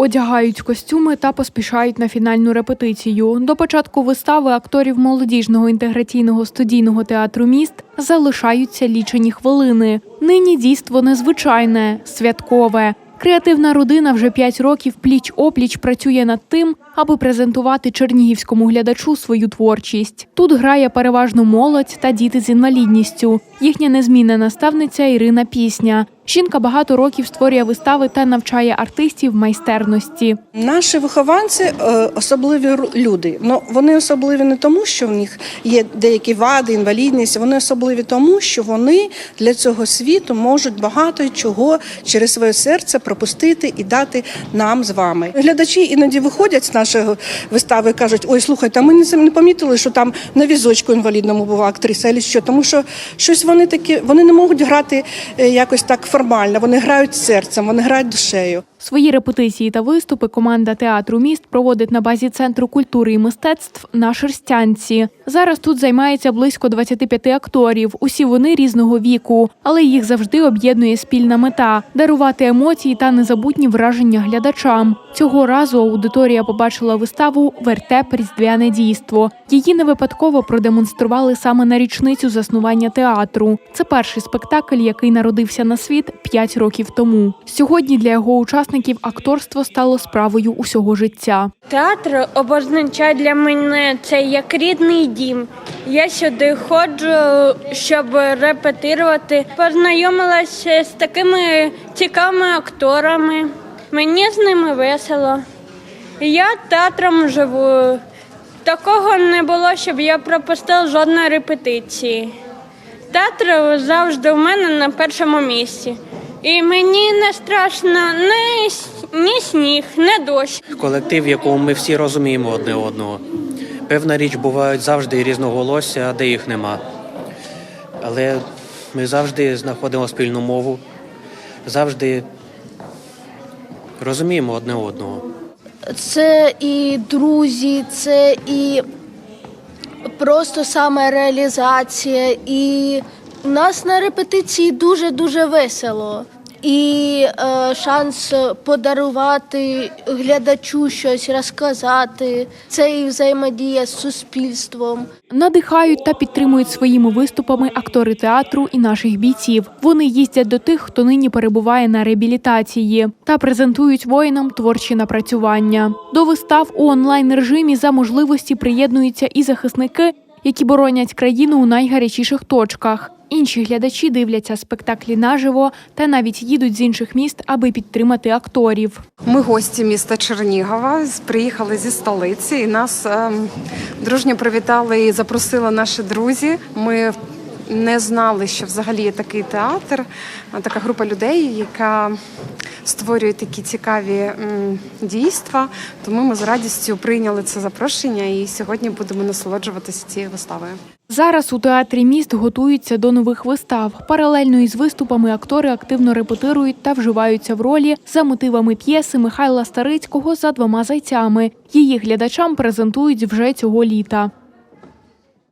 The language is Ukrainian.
Одягають костюми та поспішають на фінальну репетицію. До початку вистави акторів молодіжного інтеграційного студійного театру міст залишаються лічені хвилини. Нині дійство незвичайне, святкове. Креативна родина вже п'ять років пліч опліч працює над тим, аби презентувати чернігівському глядачу свою творчість. Тут грає переважно молодь та діти з інвалідністю. Їхня незмінна наставниця Ірина Пісня. Жінка багато років створює вистави та навчає артистів майстерності. Наші вихованці е, особливі люди. Ну вони особливі не тому, що в них є деякі вади, інвалідність. Вони особливі тому, що вони для цього світу можуть багато чого через своє серце пропустити і дати нам з вами. Глядачі іноді виходять з нашої вистави і кажуть: ой, слухайте, ми не не помітили, що там на візочку інвалідному була актриса, або що, тому що щось вони такі, вони не можуть грати е, якось так формально. Вони грають серцем, вони грають душею. Свої репетиції та виступи команда театру міст проводить на базі центру культури і мистецтв на Шерстянці. Зараз тут займається близько 25 акторів. Усі вони різного віку, але їх завжди об'єднує спільна мета дарувати емоції та незабутні враження глядачам. Цього разу аудиторія побачила виставу Вертеп Різдвяне дійство. Її не випадково продемонстрували саме на річницю заснування театру. Це перший спектакль, який народився на світ 5 років тому. Сьогодні для його учасників акторство стало справою усього життя. Театр обозначає для мене це як рідний дім. Я сюди ходжу, щоб репетирувати. Познайомилася з такими цікавими акторами. Мені з ними весело. Я театром живу. Такого не було, щоб я пропустила жодної репетиції. Театр завжди у мене на першому місці. І мені не страшно ні, ні сніг, ні дощ. колектив, в якому ми всі розуміємо одне одного. Певна річ, бувають завжди різноголосся, де їх нема. Але ми завжди знаходимо спільну мову, завжди розуміємо одне одного. Це і друзі, це і просто саме реалізація, І у нас на репетиції дуже-дуже весело. І е, шанс подарувати глядачу щось розказати. Це і взаємодія з суспільством. Надихають та підтримують своїми виступами актори театру і наших бійців. Вони їздять до тих, хто нині перебуває на реабілітації, та презентують воїнам творчі напрацювання. До вистав у онлайн режимі за можливості приєднуються і захисники, які боронять країну у найгарячіших точках. Інші глядачі дивляться спектаклі наживо та навіть їдуть з інших міст, аби підтримати акторів. Ми гості міста Чернігова, приїхали зі столиці і нас ем, дружньо привітали і запросили наші друзі. Ми не знали, що взагалі є такий театр, така група людей, яка створює такі цікаві дійства. Тому ми з радістю прийняли це запрошення і сьогодні будемо насолоджуватися цією виставою. Зараз у театрі міст готуються до нових вистав. Паралельно із виступами актори активно репетирують та вживаються в ролі за мотивами п'єси Михайла Старицького за двома зайцями. Її глядачам презентують вже цього літа.